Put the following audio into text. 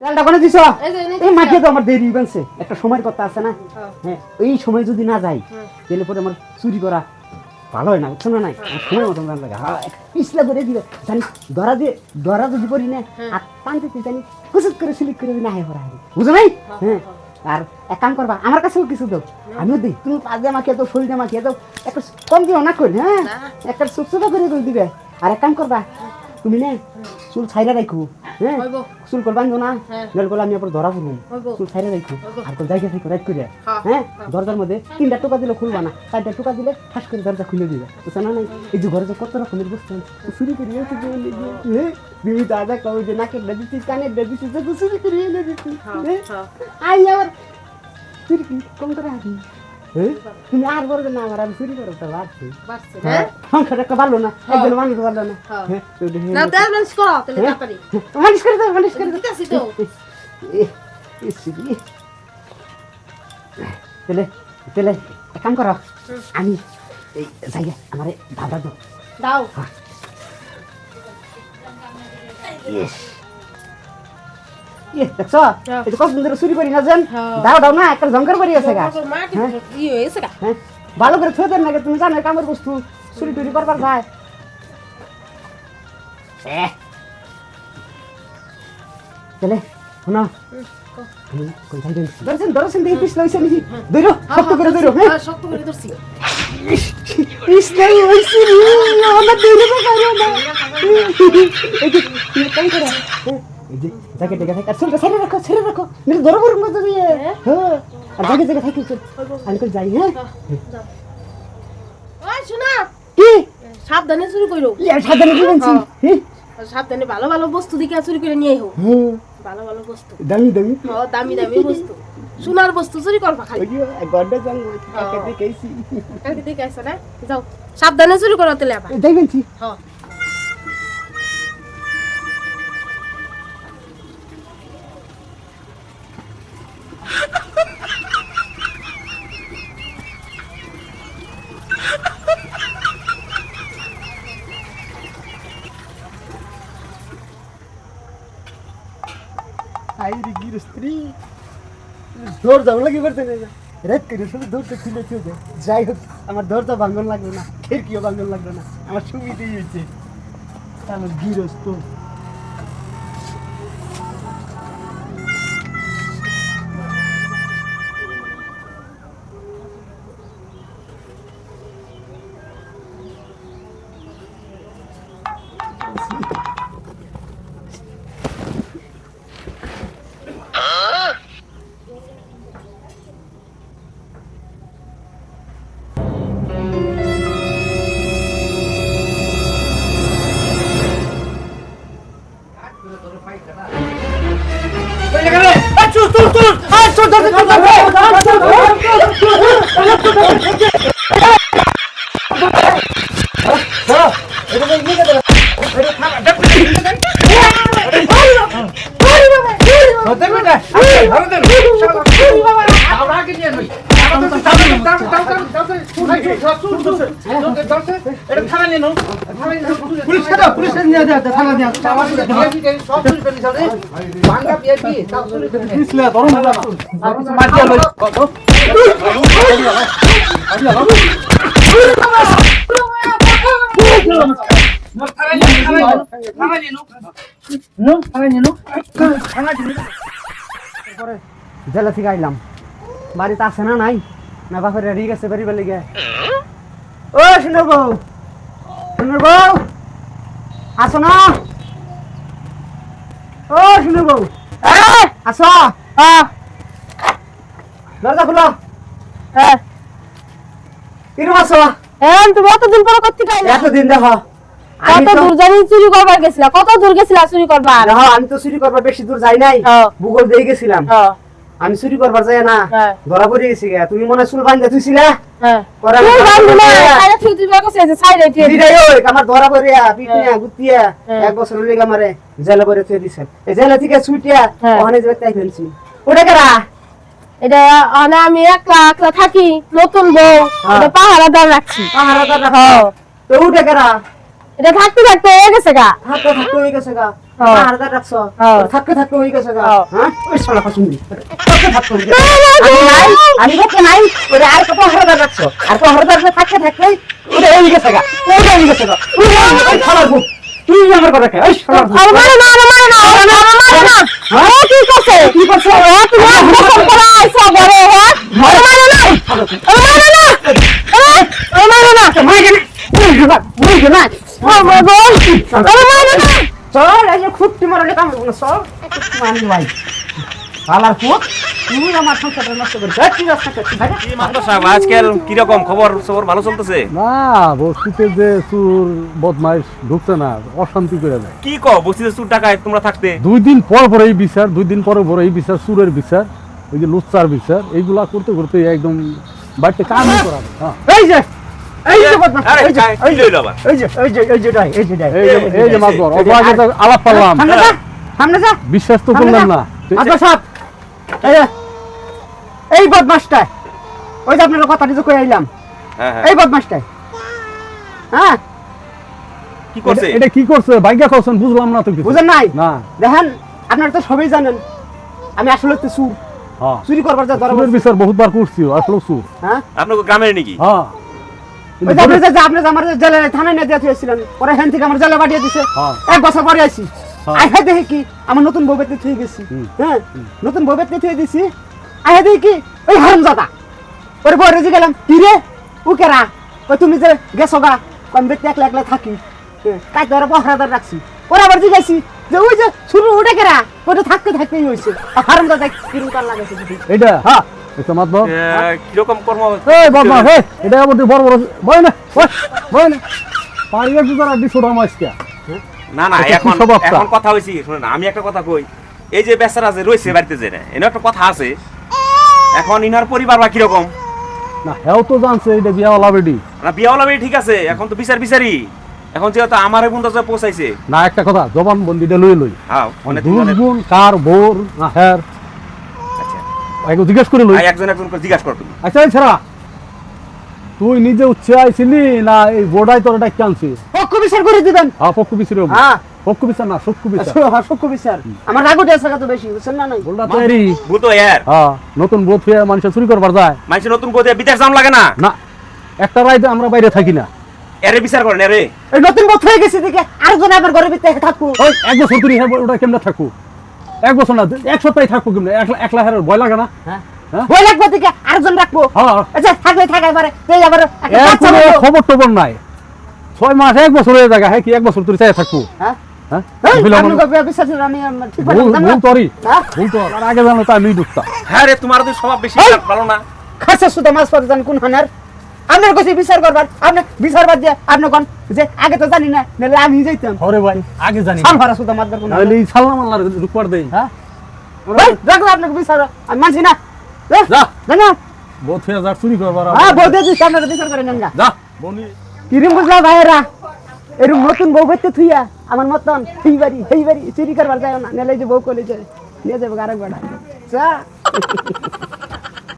তেলটা কোনে দিছ? এই যে, এই এই মাঠে তো আমার দেরি বানছে একটা সময়ের কথা আছে না? হ্যাঁ। এই সময় যদি না যাই তাহলে পরে আমার চুরি করা ভালো না বুঝছ না নাই? সময় মতন রান লাগে। পিছলা করে দিবে। জানি ধরা দিয়ে ধরা যদি পড়ি না। আর টানতে জানি কুচুত করে সিলিক করে না হয় পড়া বুঝো নাই? হ্যাঁ আর এক কাম করবা আমার কাছেও কিছু দাও। আমিও দিই। তুমি পাঁচ দিয়ে মাখিয়ে দাও শরীরে মাখিয়ে দাও। একটা কম দিও না করি হ্যাঁ? একটা সুপসুপা করে করে দিবে। আর এক কাম করবা তুমি না চুল ছাইরা রাখো হ্যাঁ চুল করবান না। জল করলে আমি আবার ধরা হইব। চুল ছাইরা রাখো। আর তো জায়গা থেকে রাইট করে হ্যাঁ। দরজার মধ্যে তিনটা টোকা দিলে খুলবা না চারটা টোকা দিলে ঠাস করে দরজা খুলে দিবে বুঝছ না এই যে ঘরে যে কত রকমের বস্তু চুরি করে হ্যাঁ তুমি দাদা কও যে নাকের ডা দিচ্ছিস কানের ডা দিচ্ছিস চুরি করে এনে দিচ্ছিস হ্যাঁ, হ্যাঁ? আই আবার চুরি কম করে আসি তুমি আর বলবে না আমার আমি চুরি করো তো বাড়ছি। বাড়ছে, হ্যাঁ হ্যাঁ? সংসার একটা ভালো না একজন মানুষ ভালো না। হ্যাঁ। হ্যাঁ তো দেখে- না, তেল মালিশ করো, হ্যাঁ? মালিশ করে দাও মালিশ করে দাও। তাহলে তাহলে এক কাম করো। আমি এই জায়গা আমার দাদা দাও। দাও। ইয়েস ইয়ে দেখছ হ্যাঁ। এটা কত সুন্দর চুরি করি না হ্যাঁ। দাও দাও না একটা জঙ্কর করি আছে গা হ্যাঁ। হ্যাঁ ভালো করে থুয়ে দেন নাকি তুমি জানো কামের বস্তু চুরি টুরি করবার যায় এহ। শোনো ধরছেন ধরছেন দেখি পিছলে হইছে নাকি ধরো হ্যাঁ, শক্ত করে হ্যাঁ, ধরো হ্যাঁ হ্যাঁ, শক্ত করে ধরছি। পিছলে হইছে রে আমার ধরে পারো না এই কাই করো হ্যাঁ, এই যে জায়গা জায়গা থাকে আর চলতে ছেড়ে রাখো ছেড়ে রাখো। মেরে ধরো বরং মতো দিয়ে হ্যাঁ? আর জায়গা জায়গা থাকে চল। আমি কই যাই হ্যাঁ? হ্যাঁ, ওই, শোনা, কি? সাবধানে চুরি করো ইয়া সাধারণ কি বলছি? হ্যাঁ। সাবধানে ভালো ভালো বস্তু দিকে চুরি করে নিয়ে হ্যাঁ। ভালো ভালো বস্তু। দামি দামি। দামি দামি বস্তু। সোনার বস্তু চুরি করবা খালি। ওই জং কাকে দেখাইছি কালকে দেখে না? যাও। সাবধানে চুরি করো তাহলে আবার। দেখবেন হ্যাঁ। আই রে গির স্ত্রী দৌড় যাব লাগি করতে রাত করে শুধু দৌড়তে খুলে চলে যাই হোক, আমার দরজা ভাঙ্গন লাগবে না, খিড়কিও ভাঙ্গন লাগবে না, আমার সুবিধেই হয়েছে। আমার গিরস্ত জেলা থেকে আইলাম বাড়িতে আছে না নাই? না বাপের রেডি গেছে বাড়ি বেলে গে ও সুন্দর বউ। সুন্দর বউ। আসো না। ও সুন্দর বউ। আসো। দরজা খুলো। কিরম আসো। তুমি অতদিন পরে করতে পারলে এতদিন দেখো আমি কত তো দূর জানি চুরি করবার গেছিলা কত দূর গেছিলা চুরি করবার? দেখো আমি তো চুরি করবার বেশি দূর যাই নাই। ভূগোল দিয়ে গেছিলাম। আমি চুরি করবার যাই না। হ্যাঁ। ধরা পড়ে গেছি গে। তুমি মনে চুল বান্ধা তুইছিলা হ্যাঁ। আমার ধরা পড়িয়া পিটিয়া গুতিয়া হ্যাঁ। এক বছর লেগে আমারে জেলে করে থুয়ে দিছেন এই জেলে থেকে ছুটিয়া। ওখানে যাবে তাই ফেলছি। ওটা কারা? এটা আমি একলা একলা থাকি নতুন বউ। এটা পাহারাদার রাখছি। রাখো। তো ওটা কারা? এটা থাকতে থাকতে হয়ে গেছে গা। হাতে থাকতে হয়ে গেছে গা। হ্যাঁ। হ্যাঁ। থাকতে থাকতে হয়ে গেছে ওই গেছে। আমি নাই নাই ওরে আর কত হাজার রাখছো? আর কত হাজার থাকতে থাকতে ওরে গেছে গা ওরে হয়ে গেছে গা। ভূত তুই আমার কথা ওই মারে না মারে মারে ও কি করছে? কি করছ? ও তুমি ফসল করে আইছো হ্যাঁ? আমার মারে না আমার মারে না না। না। চল খুঁটি মারলে কাম করব না চল মানি ভাই। শালার ভূত তুই আমার সংসারটা নষ্ট করে কি রাস্তা করছিস ভাই? কি মাস্টার সাহেব আজকাল কীরকম খবর সবর ভালো চলতেছে? না বস্তিতে যে চুর বদমাইশ ঢুকছে না অশান্তি করে দেয়। কি কও বস্তিতে চুর টাকায় তোমরা থাকতে? দুই দিন পর পর এই বিচার দুই দিন পরে পরে এই বিচার চুরের বিচার ওই যে লুচ্চার বিচার এইগুলা করতে করতে একদম বাড়িতে কামই করা। হ্যাঁ। এই যে এই তো আলাপ পারলাম বিশ্বাস তো না ওই যে আপনার কথাটি কই আইলাম হ্যাঁ হ্যাঁ এই হ্যাঁ কি করছে এটা- কি করছে বাইকা করছেন বুঝলাম না তো বুঝেন নাই না দেখেন আপনারা তো সবাই জানেন আমি আসলে তো সুর হ্যাঁ চুরি করবার যা চুরের বিচার বহুতবার করছি আসলে চুর হ্যাঁ আপনার গ্রামের নাকি হ্যাঁ আপনি যে যে আপনি আমার জেলে থানায় নিয়ে দিয়ে দিয়েছিলেন পরে হ্যান থেকে আমার জেলে পাঠিয়ে দিছে। হ্যাঁ। এক বছর পরে আইছি। হ্যাঁ। আইহা দেখি কি আমার নতুন বউ বেতে থুয়ে গেছি। হ্যাঁ নতুন বউ বেতে থুয়ে দিছি। আইহা দেখি কি ওই হারামজাদা। ওরে বউ রেজি গেলাম। কি রে? ও কেরা তুমি যে গেছো গা আমি বেতে একলা একলা থাকি। তাই তো ওরা পহরাদার রাখছি। ওরা আবার জিজ্ঞাসি যে ওই যে শুরু উঠে কেরা ওটা থাকতে থাকতেই হয়েছে। হারামজাদা কিরম কার লাগাইছে এটা? হ্যাঁ। এটা মাতবর আহ, কীরকম কর্ম? এই বাবা হে এটা আবার বড় বড় বয় না বয়, বয় না। পারিয়ে তুই তারা দিছো রাম আজকে না না এখন কুস্বভাবটা। এখন কথা হইছি শুনেন আমি একটা কথা কই। এই যে বেচারা যে বাড়িতে যে না একটা কথা আছে। এখন ইনার পরিবার বা কীরকম? না হেও তো জানছে এটা না বিয়া হলাম ঠিক আছে এখন তো বিচার বিচারি। এখন যেহেতু আমার যে পৌঁছাইছে। না একটা কথা জবান বন্দিটা লই লই। হ্যাঁ অনেক গুণ কার বোর না হ্যার একটু জিজ্ঞেস করে লই। একজন একজন করে জিজ্ঞাসা কর তুমি। আচ্ছা ছেড়া তুই নিজে উচ্ছে আইছিলি না এই বোর্ডাই তোর আনছি? পক্ষ বিচার করে দিবেন। হ্যাঁ পক্ষ বিচার হ্যাঁ। পক্ষ বিচার না সক্ষ বিচার। হ্যাঁ, সক্ষ বিচার। আমার আছে তো বেশি বুঝছেন না নাই? বোর্ডা তৈরি। ভূত ইয়ার হ্যাঁ নতুন বোধ হয়ে মানুষের চুরি করবার যায়। মানুষের নতুন কোথায় বিদেশ জাম লাগে না। না একটা রাইতে আমরা বাইরে থাকি না। এরে বিচার করেন এরে। এই নতুন বছর হয়ে গেছে দেখে আরেকজন আমার ঘরের ভিতরে থাকব ওই এক বছর তুই হ্যাঁ ওটা কেমনে থাকব এক বছর না এক সপ্তাহে থাকব কেমনে একলা হেরার ভয় লাগে না। হ্যাঁ? হ্যাঁ? বই লাগবে দেখে আরেকজন রাখব। হ্যাঁ আচ্ছা থাকলে থাকাই পারে এই আবার। খবর টবর নাই। ছয় মাস এক বছর হয়ে জায়গা হ্যাঁ কি এক বছর তুই চাই থাকব। হ্যাঁ? হ্যাঁ? হ্যাঁ? আগে জানো তাই আমি ঢুকতাম হ্যাঁ রে তোমার তো স্বভাব বেশি ভালো না। খাসা সুদা মাছ পাতে জান কোন হানার আপনার কাছে বিচার করবার আপনি বিচার বাদ দিয়ে আপনি কোন যে আগে তো জানি না নাহলে আমি যাইতাম। হরে ভাই আগে জানি সাল ভাড়া সুদা মাছ কোন নাহলে এই সাল্লাম আল্লাহর রুকবার দেই। হ্যাঁ? রাখল আপনাকে বিচার আমি মানছি না। যা জানো? বোধ হয়ে যা চুরি করবার আর- হ্যাঁ বৌদি দিচ্ছি আপনারা বিচার করে নেন না। যা বনি। কিরম বুঝলা ভাইয়েরা? এরকম নতুন বউ করতে থুইয়া আমার মতন এই বাড়ি এই বাড়ি চুরি করবার যায় না নেলে যে বউ কলেছে নিয়ে যাব আরেক বেড়া। চা